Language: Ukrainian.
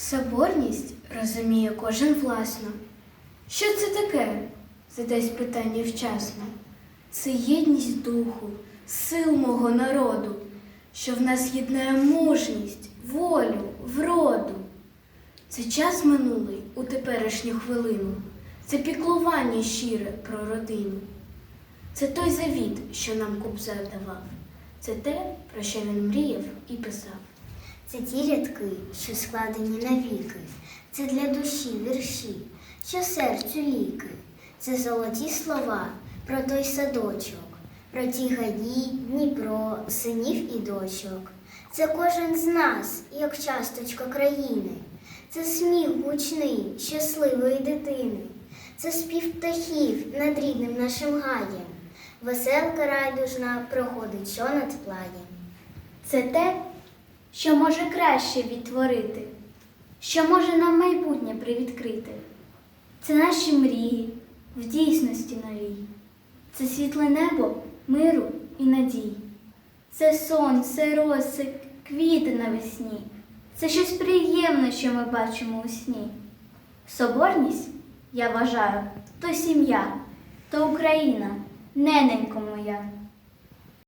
Соборність розуміє кожен власно. Що це таке? задасть питання вчасно. Це єдність духу, сил мого народу, що в нас єднає мужність, волю, вроду. Це час минулий у теперішню хвилину, це піклування щире про родину. Це той завіт, що нам Кобзар давав, це те, про що він мріяв і писав. Це ті рядки, що складені навіки, це для душі вірші, що серцю ліки, це золоті слова про той садочок, про ті гаї, Дніпро, синів і дочок. Це кожен з нас, як часточка країни, це сміх гучний, щасливої дитини, це спів птахів над рідним нашим гаєм. Веселка райдужна проходить що над плаєм. Це те, що може краще відтворити, що може нам майбутнє привідкрити. Це наші мрії в дійсності новій. Це світле небо миру і надій. Це сонце, роси, квіти навесні. Це щось приємне, що ми бачимо у сні. Соборність, я вважаю, то сім'я, то Україна, нененько моя.